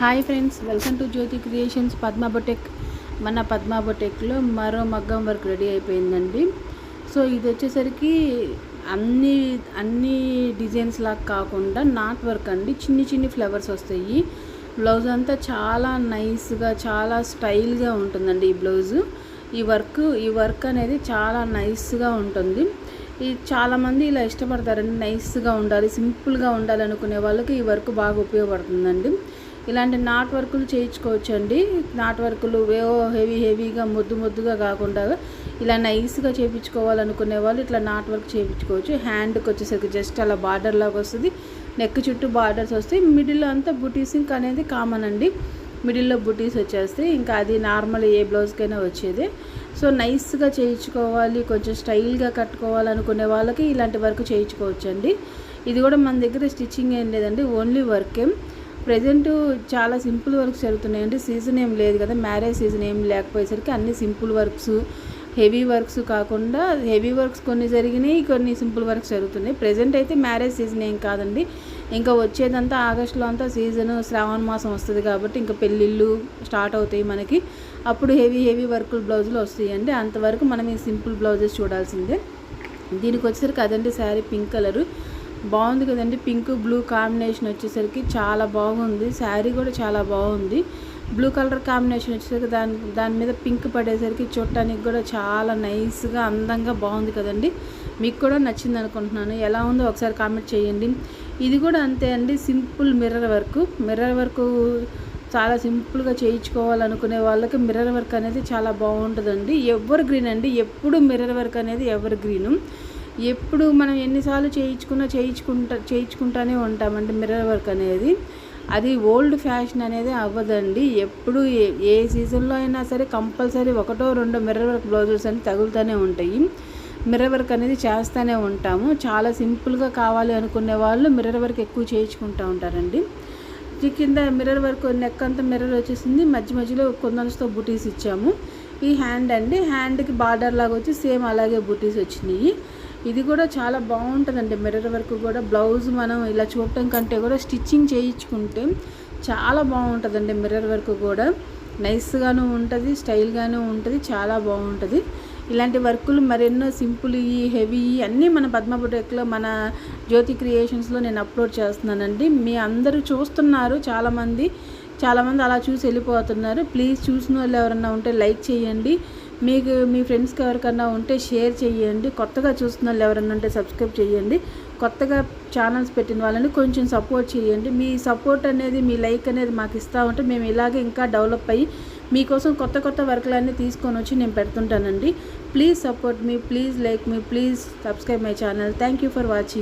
Hi friends welcome to Jyothi creations Padma boutique. మన పద్మా బొటెక్లో మరో మగ్గం వర్క్ రెడీ అయిపోయిందండి. సో ఇది వచ్చేసరికి అన్ని అన్ని డిజైన్స్ లాగా కాకుండా నాట్ వర్క్ అండి. చిన్ని చిన్ని ఫ్లవర్స్ వస్తాయి. బ్లౌజ్ అంతా చాలా నైస్గా చాలా స్టైల్గా ఉంటుందండి ఈ బ్లౌజు ఈ వర్క్ ఈ వర్క్ అనేది చాలా నైస్గా ఉంటుంది. ఈ చాలామంది ఇలా ఇష్టపడతారండి నైస్గా ఉండాలి సింపుల్గా ఉండాలనుకునే వాళ్ళకి ఈ వర్క్ బాగా ఉపయోగపడుతుందండి. ఇలాంటి నాట్ వర్కులు చేయించుకోవచ్చు అండి నాట్ వర్కులు ఏవో హెవీ హెవీగా ముద్దు ముద్దుగా కాకుండా ఇలా నైస్గా చేయించుకోవాలనుకునే వాళ్ళు ఇట్లా నాట్ వర్క్ చేయించుకోవచ్చు. హ్యాండ్కి వచ్చేసరికి జస్ట్ అలా బార్డర్ లాగా వస్తుంది. నెక్ చుట్టూ బార్డర్స్ వస్తాయి. మిడిల్లో అంతా బుటీసింగ్ అనేది కామన్ అండి. మిడిల్లో బుటీస్ వచ్చేస్తాయి. ఇంకా అది నార్మల్ ఏ బ్లౌజ్కైనా వచ్చేది. సో నైస్గా చేయించుకోవాలి కొంచెం స్టైల్గా కట్టుకోవాలనుకునే వాళ్ళకి ఇలాంటి వర్క్ చేయించుకోవచ్చండి. ఇది కూడా మన దగ్గర స్టిచ్చింగ్ ఏం లేదండి. ఓన్లీ వర్కే. ప్రజెంట్ చాలా సింపుల్ వర్క్స్ జరుగుతున్నాయండి సీజన్ ఏం లేదు కదా మ్యారేజ్ సీజన్ ఏం లేకపోయేసరికి అన్ని సింపుల్ వర్క్స్ హెవీ వర్క్స్ కాకుండా హెవీ వర్క్స్ కొన్ని జరిగినాయి కొన్ని సింపుల్ వర్క్స్ జరుగుతున్నాయి. ప్రజెంట్ అయితే మ్యారేజ్ సీజన్ ఏం కాదండి. ఇంకా వచ్చేదంతా ఆగస్టులో అంతా సీజన్ శ్రావణ మాసం వస్తుంది కాబట్టి ఇంకా పెళ్ళిళ్ళు స్టార్ట్ అవుతాయి మనకి. అప్పుడు హెవీ హెవీ వర్కులు బ్లౌజులు వస్తాయి అండి అంతవరకు మనం ఈ సింపుల్ బ్లౌజెస్ చూడాల్సిందే. దీనికి వచ్చేసరికి అదండి శారీ పింక్ కలరు. బాగుంది కదండి. పింక్ బ్లూ కాంబినేషన్ వచ్చేసరికి చాలా బాగుంది. శారీ కూడా చాలా బాగుంది. బ్లూ కలర్ కాంబినేషన్ వచ్చేసరికి దాని దాని మీద పింక్ పడేసరికి చూడటానికి కూడా చాలా నైస్గా అందంగా బాగుంది కదండి. మీకు కూడా నచ్చింది అనుకుంటున్నాను. ఎలా ఉందో ఒకసారి కామెంట్ చేయండి. ఇది కూడా అంతే అండి. Simple mirror work. Mirror work చాలా సింపుల్గా చేయించుకోవాలనుకునే వాళ్ళకి మిర్రర్ వర్క్ అనేది చాలా బాగుంటుందండి. ఎవర్ గ్రీన్ అండి. ఎప్పుడు మిర్రర్ వర్క్ అనేది ఎవర్ గ్రీను. ఎప్పుడు మనం ఎన్నిసార్లు చేయించుకున్నా చేయించుకుంటా చేయించుకుంటానే ఉంటామండి మిర్రర్ వర్క్ అనేది అది ఓల్డ్ ఫ్యాషన్ అనేది అవ్వదండి. ఎప్పుడు ఏ సీజన్లో అయినా సరే కంపల్సరీ ఒకటో రెండో మిర్రర్ వర్క్ బ్లౌజెస్ అని తగులుతూనే ఉంటాయి. మిర్రర్ వర్క్ అనేది చేస్తూనే ఉంటాము. చాలా సింపుల్గా కావాలి అనుకునే వాళ్ళు మిర్రర్ వర్క్ ఎక్కువ చేయించుకుంటూ ఉంటారండి. కింద మిర్రర్ వర్క్ నెక్ అంతా మిర్రర్ వచ్చేసింది. మధ్య మధ్యలో కొందరితో బుటీస్ ఇచ్చాము. ఈ హ్యాండ్ అండి. హ్యాండ్కి బార్డర్ లాగా వచ్చి సేమ్ అలాగే బుటీస్ వచ్చినాయి. ఇది కూడా చాలా బాగుంటుందండి మిర్రర్ వర్క్ కూడా. బ్లౌజ్ మనం ఇలా చూడటం కంటే కూడా స్టిచ్చింగ్ చేయించుకుంటే చాలా బాగుంటుందండి మిర్రర్ వర్క్ కూడా. నైస్గాను ఉంటుంది స్టైల్గాను ఉంటుంది చాలా బాగుంటుంది. ఇలాంటి వర్కులు మరెన్నో సింపుల్ హెవీ అన్నీ మన పద్మపుటెక్లో మన జ్యోతి క్రియేషన్స్లో నేను అప్లోడ్ చేస్తున్నానండి. మీ అందరూ చూస్తున్నారు చాలామంది చాలామంది అలా చూసి వెళ్ళిపోతున్నారు. ప్లీజ్ చూసిన వాళ్ళు ఎవరన్నా ఉంటే లైక్ చేయండి. మీకు మీ ఫ్రెండ్స్కి ఎవరికన్నా ఉంటే షేర్ చేయండి. కొత్తగా చూస్తున్న వాళ్ళు ఎవరన్నా ఉంటే సబ్స్క్రైబ్ చేయండి. కొత్తగా ఛానల్స్ పెట్టిన వాళ్ళని కొంచెం సపోర్ట్ చేయండి. మీ సపోర్ట్ అనేది మీ లైక్ అనేది మాకు ఇస్తూ ఉంటే మేము ఇలాగే ఇంకా డెవలప్ అయ్యి మీకోసం కొత్త కొత్త వర్క్లన్నీ తీసుకొని వచ్చి నేను పెడుతుంటానండి. Please support me please like me please subscribe my channel thank you for watching